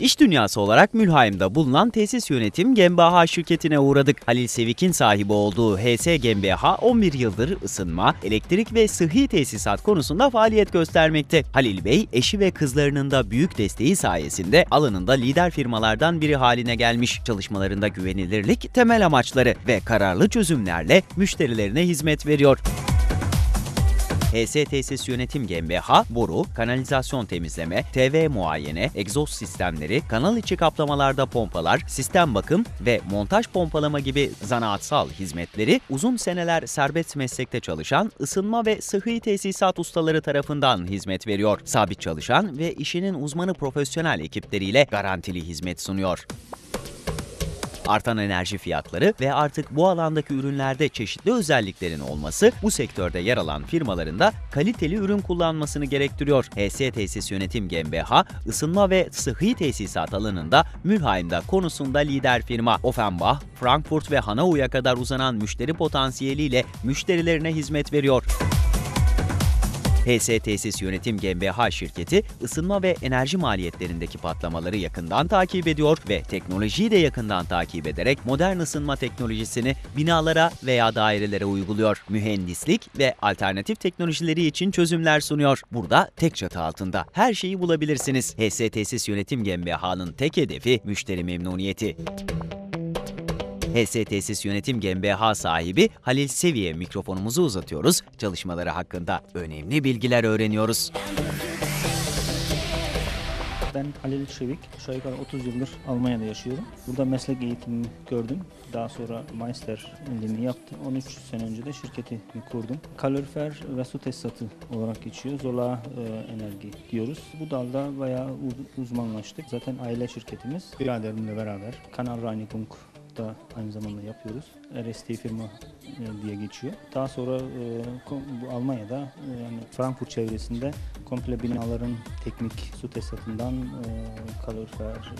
İş dünyası olarak Mülheim'de bulunan tesis yönetim GmbH şirketine uğradık. Halil Sevik'in sahibi olduğu HS GmbH 11 yıldır ısınma, elektrik ve sıhhi tesisat konusunda faaliyet göstermekte. Halil Bey, eşi ve kızlarının da büyük desteği sayesinde alanında lider firmalardan biri haline gelmiş. Çalışmalarında güvenilirlik temel amaçları ve kararlı çözümlerle müşterilerine hizmet veriyor. HS Tesis Yönetim GmbH, boru, kanalizasyon temizleme, TV muayene, egzoz sistemleri, kanal içi kaplamalarda pompalar, sistem bakım ve montaj pompalama gibi zanaatsal hizmetleri uzun seneler serbest meslekte çalışan ısınma ve sıhhi tesisat ustaları tarafından hizmet veriyor. Sabit çalışan ve işinin uzmanı profesyonel ekipleriyle garantili hizmet sunuyor. Artan enerji fiyatları ve artık bu alandaki ürünlerde çeşitli özelliklerin olması bu sektörde yer alan firmaların da kaliteli ürün kullanmasını gerektiriyor. HS Tesis Yönetim GmbH, ısınma ve sıhhi tesisat alanında Mülheim'de konusunda lider firma. Offenbach, Frankfurt ve Hanau'ya kadar uzanan müşteri potansiyeliyle müşterilerine hizmet veriyor. HS Tesis Yönetim GmbH şirketi ısınma ve enerji maliyetlerindeki patlamaları yakından takip ediyor ve teknolojiyi de yakından takip ederek modern ısınma teknolojisini binalara veya dairelere uyguluyor. Mühendislik ve alternatif teknolojileri için çözümler sunuyor. Burada tek çatı altında her şeyi bulabilirsiniz. HS Tesis Yönetim GmbH'nın tek hedefi müşteri memnuniyeti. HS Tesis Yönetim GmbH sahibi Halil Sevi'ye mikrofonumuzu uzatıyoruz. Çalışmaları hakkında önemli bilgiler öğreniyoruz. Ben Halil Şevik. Aşağı yukarı 30 yıldır Almanya'da yaşıyorum. Burada meslek eğitimini gördüm. Daha sonra Meisterliğini yaptım. 13 sene önce de şirketi kurdum. Kalorifer ve su tesisatı olarak geçiyor. Zola e, Enerji diyoruz. Bu dalda bayağı uzmanlaştık. Zaten aile şirketimiz. Biraderimle beraber Kanal Reinigung da aynı zamanda yapıyoruz. RST firma e, diye geçiyor. Daha sonra e, Almanya'da e, yani Frankfurt çevresinde komple binaların teknik su tesisatından e, kalorifer,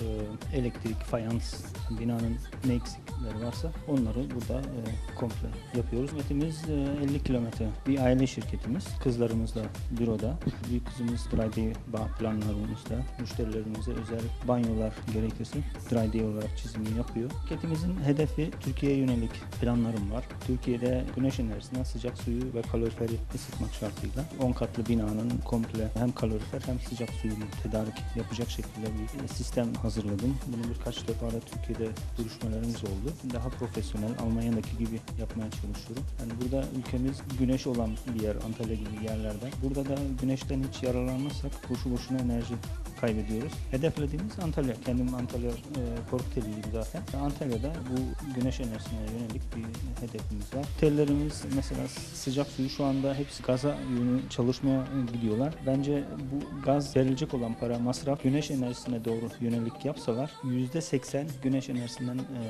e, elektrik, fayans, binanın ne eksikleri varsa onları burada e, komple yapıyoruz. Hizmetimiz e, 50 kilometre bir aile şirketimiz. Kızlarımız da büroda. Büyük kızımız dry bağ planlarımızda. Müşterilerimize özel banyolar gerekirse dry olarak çizimini yapıyor. Şirketimizin hedefi Türkiye'ye yönelik planlarım var. Türkiye'de güneş enerjisinden sıcak suyu ve kaloriferi ısıtmak şartıyla 10 katlı binanın komple hem kalorifer hem sıcak suyunu tedarik yapacak şekilde bir sistem hazırladım. Bunu birkaç defa da Türkiye'de görüşmelerimiz oldu. Daha profesyonel Almanya'daki gibi yapmaya çalışıyorum. Yani burada ülkemiz güneş olan bir yer Antalya gibi yerlerde. Burada da güneşten hiç yararlanmazsak boşu boşuna enerji kaybediyoruz. Hedeflediğimiz Antalya. Kendim Antalya e, Korkuteliyim zaten. Antalya'da bu güneş enerjisine yönelik bir hedefimiz var. Otellerimiz mesela sıcak suyu şu anda hepsi gaza yönü çalışmaya gidiyorlar. Bence bu gaz verilecek olan para masraf güneş enerjisine doğru yönelik yapsalar %80 güneş enerjisinden e,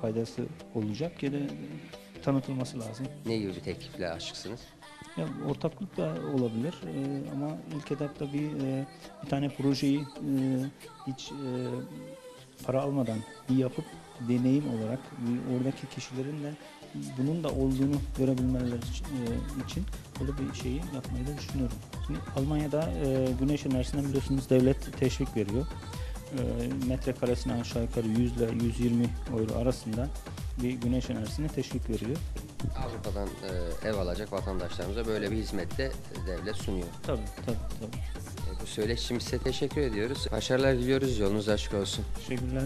faydası olacak da tanıtılması lazım. Ne gibi teklifle aşıksınız? Ya, ortaklık da olabilir Ee, ama ilk etapta bir e, bir tane projeyi e, hiç e, para almadan bir yapıp deneyim olarak bir oradaki kişilerin de bunun da olduğunu görebilmeleri için, e, için böyle bir şeyi yapmayı da düşünüyorum. Şimdi Almanya'da e, güneş enerjisinden biliyorsunuz devlet teşvik veriyor. E, metrekaresine aşağı yukarı 100 ile 120 euro arasında bir güneş enerjisine teşvik veriyor. Avrupa'dan e, ev alacak vatandaşlarımıza böyle bir hizmette e, devlet sunuyor. Tabii tabii tabii. E, bu söyleşi için size teşekkür ediyoruz. Başarılar diliyoruz. Yolunuz açık olsun. Teşekkürler.